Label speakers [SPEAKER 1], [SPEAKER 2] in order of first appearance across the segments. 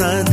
[SPEAKER 1] sun.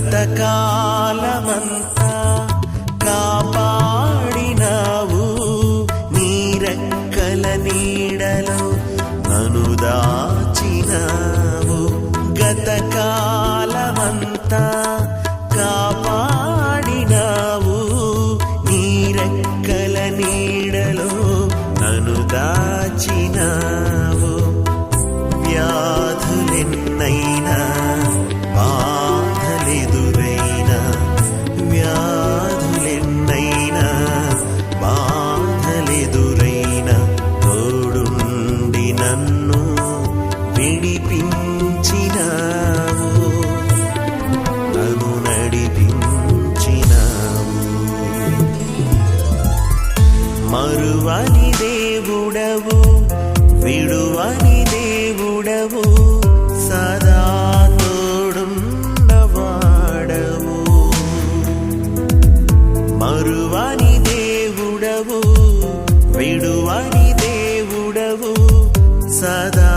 [SPEAKER 1] బ్రతకాలమంతా sada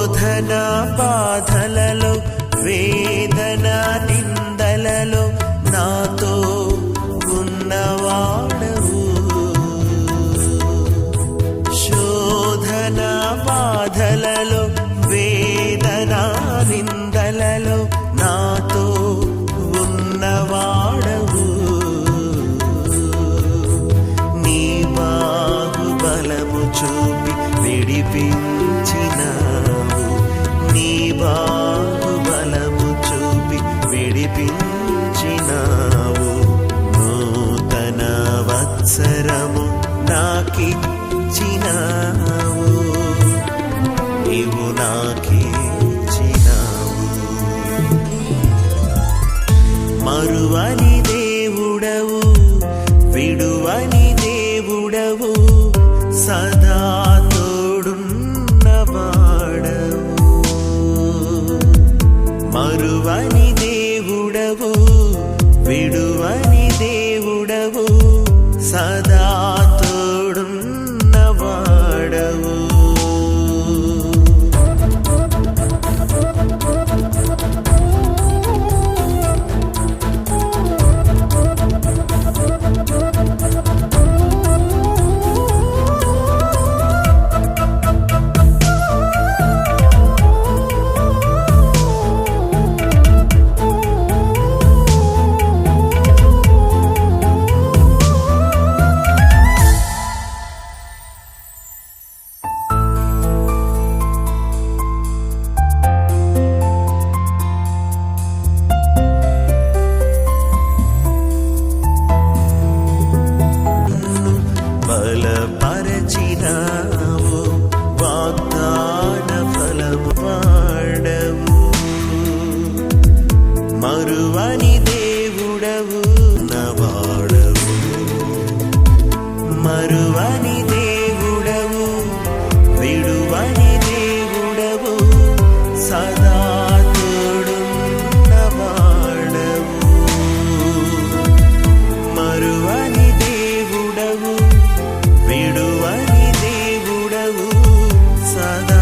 [SPEAKER 1] శోధన బాధలలో వేదన నిందలలో నాతో ఉన్నవాడవు. శోధన బాధలలో నడిపించినావు నూతన వత్సరము నాకిచ్చినా. బలపరచినా inside